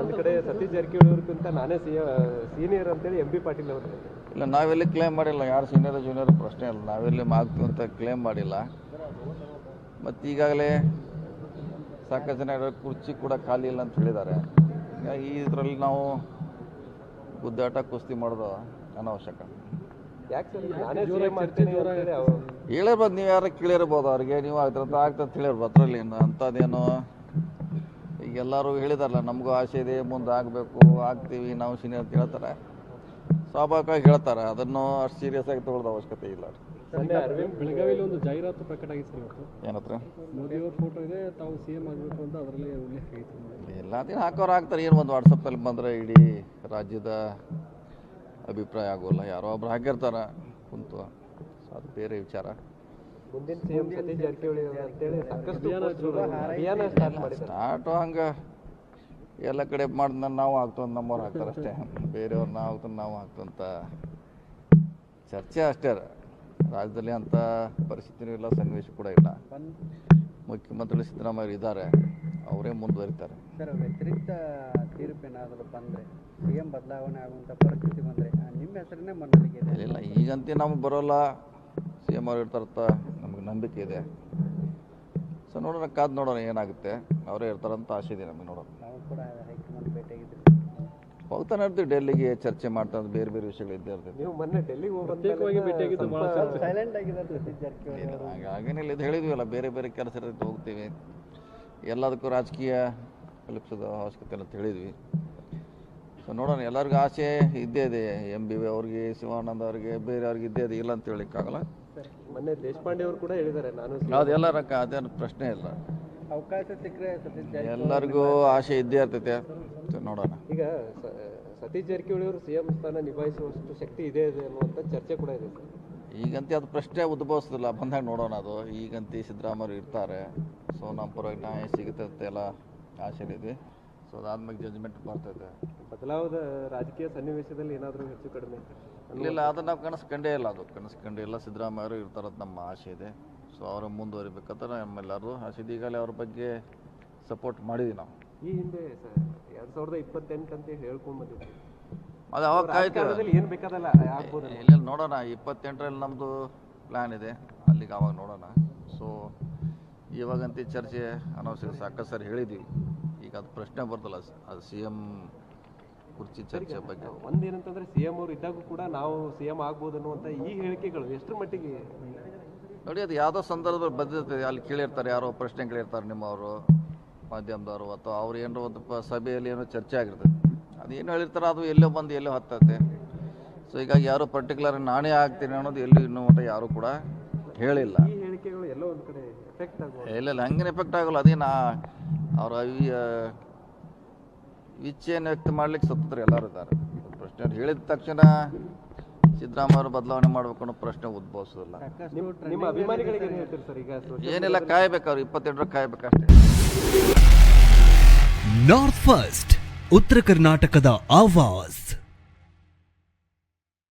ಒಂದ್ ಕಡೆ ಸತೀಶ್ ಜಾರಕಿಹೊಳಿ ಅವ್ರಿಗಿಂತ ನಾನೇ ಸೀನಿಯರ್ ಅಂತೇಳಿ ಎಂ ಬಿ ಪಾಟೀಲ್ ಅವರು. ಇಲ್ಲ ನಾವೆಲ್ಲಿ ಕ್ಲೇಮ್ ಮಾಡಿಲ್ಲ. ಯಾರು ಸೀನಿಯರ್ ಜೂನಿಯರ್ ಪ್ರಶ್ನೆ ಇಲ್ಲ. ನಾವೆಲ್ಲಿ ಆಗ್ತೀವಿ ಅಂತ ಕ್ಲೇಮ್ ಮಾಡಿಲ್ಲ. ಮತ್ತು ಈಗಾಗಲೇ ಸಾಕಷ್ಟು ಜನ ಕುರ್ಚಿ ಕೂಡ ಖಾಲಿ ಇಲ್ಲ ಅಂತ ಹೇಳಿದ್ದಾರೆ. ಹೀಗಾಗಿ ಇದರಲ್ಲಿ ನಾವು ಗುದ್ದಾಟ ಕುಸ್ತಿ ಮಾಡೋದು ಅನಾವಶ್ಯಕ. ಹೇಳಿರ್ಬೋದು ನೀವು ಯಾರು ಕೇಳಿರ್ಬೋದು ಅವ್ರಿಗೆ. ನೀವು ಆಗ್ತಿರಂತ ಆಗ್ತಂತ ಹೇಳಿರ್ಬೋದು. ಅದರಲ್ಲಿ ಅಂಥದ್ದೇನು ಈಗ ಎಲ್ಲರೂ ಹೇಳಿದಾರಲ್ಲ ನಮಗೂ ಆಸೆ ಇದೆ ಮುಂದೆ ಆಗಬೇಕು ಆಗ್ತೀವಿ ನಾವು ಸೀನಿಯರ್ ಅಂತ ಹೇಳ್ತಾರೆ. ಸ್ವಾಭಾವಿಕವಾಗಿ ಹೇಳ್ತಾರೆ ಅದನ್ನು ಅಷ್ಟು ಸೀರಿಯಸ್ ಆಗಿ ತಗೊಳ್ಳೋದು ಅವಶ್ಯಕತೆ ಇಲ್ಲ. ಮೊನ್ನೆ ಅರವಿಂದ್ ಬೆಳಗಾವಿಯಲ್ಲಿ ಒಂದು ಜಾಹೀರಾತು ಪ್ರಕಟ ಆಗಿತ್ತು ಇವತ್ತು. ಏನತ್ರ ಮೋದಿಯವ್ರ ಫೋಟೋ ಇದೆ ತಾವು ಸಿ ಎಂ ಆಗಬೇಕು ಅಂತ ಅದರಲ್ಲಿ ಉಲ್ಲೇಖ ಆಗಿತ್ತು. ಎಲ್ಲ ದಿನ ಹಾಕೋರು ಹಾಕ್ತಾರೆ ಏನು ಒಂದು ವಾಟ್ಸಪ್ಪಲ್ಲಿ ಬಂದರೆ ಇಡೀ ರಾಜ್ಯದ ಅಭಿಪ್ರಾಯ ಆಗೋಲ್ಲ ಯಾರೋ ಒಬ್ರು ಹಾಕಿರ್ತಾರೆ ಕುಂತು. ಅದು ಬೇರೆ ವಿಚಾರ. ಮುಂದಿನ ಸಿಎಂ ಸತೀಶ್ ಜಾರಕಿಹೊಳಿ ಅಂತೇಳಿ ಸಾಕಷ್ಟು ಅಭಿಯಾನ ಸ್ಟಾರ್ಟ್ ಮಾಡಿದ್ದಾರೆ. ಸ್ಟಾರ್ಟು ಹಂಗೆ ಎಲ್ಲ ಕಡೆ ಮಾಡಿದ ನಾವು ಆಗ್ತಂತ ನಮ್ಮವ್ರು ಹಾಕ್ತಾರೆ ಅಷ್ಟೇ. ಬೇರೆಯವ್ರನ್ನ ನಾವು ಆಗ್ತಂತ ನಾವು ಹಾಕ್ತಂತ ಚರ್ಚೆ ಅಷ್ಟೇ ರಾಜ್ಯದಲ್ಲಿ ಅಂತ ಪರಿಸ್ಥಿತಿನೂ ಇಲ್ಲ ಸನ್ನಿವೇಶ ಕೂಡ ಇಲ್ಲ. ಮುಖ್ಯಮಂತ್ರಿ ಸಿದ್ದರಾಮಯ್ಯ ಇದ್ದಾರೆ. ಅವರೇ ಮುಂದುವರಿತಾರೆ. ಸರ್ ವ್ಯತಿರಿಕ್ತ ತೀರ್ಪೇನಾದರೂ ಬಂದರೆ ಸಿ ಎಂ ಬದಲಾವಣೆ ಆಗುವಂಥ ಪರಿಸ್ಥಿತಿ ಬಂದರೆ ನಿಮ್ಮ ಹೆಸರನ್ನೇ ಮನ್ನಲಿಗೆ ಇದೆ. ಇಲ್ಲ ಈಗಂತೂ ನಮ್ಗೆ ಬರೋಲ್ಲ. ಸಿ ಎಂ ಅವ್ರು ಇರ್ತಾರಂತ ನಮಗೆ ನಂಬಿಕೆ ಇದೆ? ಸೊ ನೋಡೋಣ ಕಾದು ನೋಡೋಣ ಏನಾಗುತ್ತೆ. ಅವರೇ ಇರ್ತಾರಂತ ಆಸೆ ಇದೆ ನಮಗೆ ನೋಡೋಣ. ಹೋಗ್ತಾನೆ ಇರ್ತೀವಿ ಡೆಲ್ಲಿಗೆ ಚರ್ಚೆ ಮಾಡ್ತಾ ಬೇರೆ ಬೇರೆ ವಿಷಯಗಳು ಇದ್ದೇ ಇರ್ತೀವಿ ಹಾಗೇನಿಲ್ಲ ಇದು ಹೇಳಿದ್ವಲ್ಲ ಬೇರೆ ಬೇರೆ ಕೆಲಸ ಇರ್ತೈತೆ ಹೋಗ್ತೀವಿ. ಎಲ್ಲದಕ್ಕೂ ರಾಜಕೀಯ ಕಲಿಸೋದು ಅವಶ್ಯಕತೆ ಇಲ್ಲ ಅಂತ ಹೇಳಿದ್ವಿ. ಸೊ ನೋಡೋಣ ಎಲ್ಲರಿಗೂ ಆಸೆ ಇದ್ದೇ ಇದೆ. ಎಂ ಬಿ ಅವ್ರಿಗೆ ಶಿವಾನಂದ ಅವ್ರಿಗೆ ಬೇರೆ ಅವ್ರಿಗೆ ಇದ್ದೇ ಇದೆ. ಇಲ್ಲ ಅಂತ ಹೇಳಿಕ್ಕಾಗಲ್ಲ ಮೊನ್ನೆ ದೇಶಪಾಂಡೆ ಅವರು ಕೂಡ ಹೇಳಿದ್ದಾರೆ ನಾನು ಅದೆಲ್ಲ ರೊಕ್ಕ ಅದೇನು ಪ್ರಶ್ನೆ ಇಲ್ಲ. ಅವಕಾಶ ಸಿಕ್ಕರೆ ಎಲ್ಲರಿಗೂ ಆಸೆ ಇದ್ದೇ ಇರ್ತೈತೆ. ನೋಡೋಣ. ಈಗ ಸ- ಸತೀಶ್ ಜಾರಕಿಹೊಳಿ ಅವರು ಸಿಎಂ ಸ್ಥಾನ ನಿಭಾಯಿಸುವಷ್ಟು ಶಕ್ತಿ ಇದೆ ಇದೆ ಅನ್ನುವಂಥ ಚರ್ಚೆ ಕೂಡ ಇದೆ ಈಗಂತೆ ಅದು ಪ್ರಶ್ನೆ ಉದ್ಭವಿಸೋದಿಲ್ಲ ಬಂದಾಗ ನೋಡೋಣ ಅದು. ಈಗಂತೆ ಸಿದ್ದರಾಮಯ್ಯ ಇರ್ತಾರೆ. ಸೊ ನಮ್ಮ ಪರವಾಗಿ ನ್ಯಾಯ ಸಿಗುತ್ತೆ ಅಂತ ಎಲ್ಲ ಆಸೆ ಇದೆ. ಸೊ ಅದಾದ್ಮೇಲೆ ಜಜ್ಮೆಂಟ್ ಬರ್ತೈತೆ ಬದಲಾವದ ರಾಜಕೀಯ ಸನ್ನಿವೇಶದಲ್ಲಿ ಏನಾದರೂ ಹೆಚ್ಚು ಕಡಿಮೆ. ಇಲ್ಲ ಅದನ್ನ ನಾವು ಕನಸು ಕಂಡೇ ಇಲ್ಲ ಅದು. ಕನಸು ಇಲ್ಲ. ಅವರು ಇರ್ತಾರಂತ ನಮ್ಮ ಆಸೆ ಇದೆ. ಸೊ ಅವರು ಮುಂದುವರಿಬೇಕಂತ ನಮ್ಮೆಲ್ಲರೂ ಆಸೆ ಇದೆ. ಈಗಲೇ ಅವ್ರ ಬಗ್ಗೆ ಸಪೋರ್ಟ್ ಮಾಡಿದ್ವಿ ನಾವು. ಈ ಹಿಂದೆ ಎರಡು ಎರಡ್ ಸಾವಿರದ ಇಪ್ಪತ್ತೆಂಟು ಅಂತ ಹೇಳ್ಕೊಂಡ್ ಬಂದಿದ್ವಿ ಅದು ಅವಾಗ ಕಾಯ್ತೀವಿ ಏನು ಏನ್ ಬೇಕಾದಲ್ಲ ಆಗ್ಬೋದು ಇಲ್ಲ ನೋಡೋಣ ಇಪ್ಪತ್ತೆಂಟರಲ್ಲಿ ನಮ್ಮದು ಪ್ಲ್ಯಾನ್ ಇದೆ. ಅಲ್ಲಿಗೆ ಅವಾಗ ನೋಡೋಣ. ಸೊ ಇವಾಗಂತೂ ಚರ್ಚೆ ಅನೌನ್ಸ್ ಸಾಕಷ್ಟು ಸರ್ ಹೇಳಿದ್ವಿ. ಈಗ ಅದು ಪ್ರಶ್ನೆ ಬರ್ತಲ್ಲ. ಅದು ಸಿ ಎಂ ಕುರ್ಚಿ ಚರ್ಚೆ ಬಗ್ಗೆ. ಒಂದೇನಂತಂದ್ರೆ ಸಿಎಂ ಅವರು ಇದ್ದಾಗೂ ಕೂಡ ನಾವು ಸಿಎಂ ಆಗ್ಬೋದು ಅನ್ನುವಂಥ ಈ ಹೇಳಿಕೆಗಳು ಎಷ್ಟರ ಮಟ್ಟಿಗೆ ನೋಡಿ ಅದು ಯಾವುದೋ ಸಂದರ್ಭದಲ್ಲಿ ಬಂದಿರ್ತದೆ ಅಲ್ಲಿ ಕೇಳಿರ್ತಾರೆ ಯಾರೋ ಪ್ರಶ್ನೆ ಕೇಳಿರ್ತಾರೆ ನಿಮ್ಮವರು ಮಾಧ್ಯಮದವರು ಅಥವಾ ಅವ್ರು ಏನೋ ಒಂದು ಪ ಸಭೆಯಲ್ಲಿ ಏನೋ ಚರ್ಚೆ ಆಗಿರ್ತದೆ. ಅದು ಏನು ಹೇಳಿರ್ತಾರೆ ಅದು ಎಲ್ಲೋ ಬಂದು ಎಲ್ಲೋ ಹತ್ತತ್ತೆ. ಸೊ ಹೀಗಾಗಿ ಯಾರು ಪರ್ಟಿಕ್ಯುಲರ್ ನಾನೇ ಆಗ್ತೀನಿ ಅನ್ನೋದು ಎಲ್ಲೂ ಇನ್ನೂ ಮಟ್ಟ ಯಾರು ಕೂಡ ಹೇಳಿಲ್ಲ. ಈ ಹೇಳಿಕೆಗಳು ಎಲ್ಲೋ ಒಂದು ಕಡೆ ಎಫೆಕ್ಟ್ ಆಗ್ಬೋದು ಇಲ್ಲ ಇಲ್ಲ ಹಂಗೇನು ಎಫೆಕ್ಟ್ ಆಗೋಲ್ಲ. ಅದೇನು ಅವ್ರ ಈ ಆ, ಇಚ್ಛೆಯನ್ನು ವ್ಯಕ್ತ ಮಾಡ್ಲಿಕ್ಕೆ ಸ್ವತಂತ್ರ ಎಲ್ಲರೂ ಇದ್ದಾರೆ. ಪ್ರಶ್ನೆ ಹೇಳಿದ ತಕ್ಷಣ ಸಿದ್ದರಾಮಯ್ಯ ಬದಲಾವಣೆ ಮಾಡಬೇಕು ಅನ್ನೋ ಪ್ರಶ್ನೆ ಉದ್ಭವಿಸೋದಿಲ್ಲ. ನಿಮ್- ನಿಮ್ಮ ಅಭಿಮಾನಿಗಳಿಗೆ ಏನ್ ಹೇಳ್ತೀರಿ ಸರ್ ಈಗ? social ಏನಿಲ್ಲ ಕಾಯ್ಬೇಕು ಅವ್ರು? ಇಪ್ಪತ್ತೆಂಟರ ಕಾಯ್ಬೇಕಷ್ಟೇ. ನಾರ್ತ್ ಫಸ್ಟ್ ಉತ್ತರ ಕರ್ನಾಟಕದ ಆವಾಜ್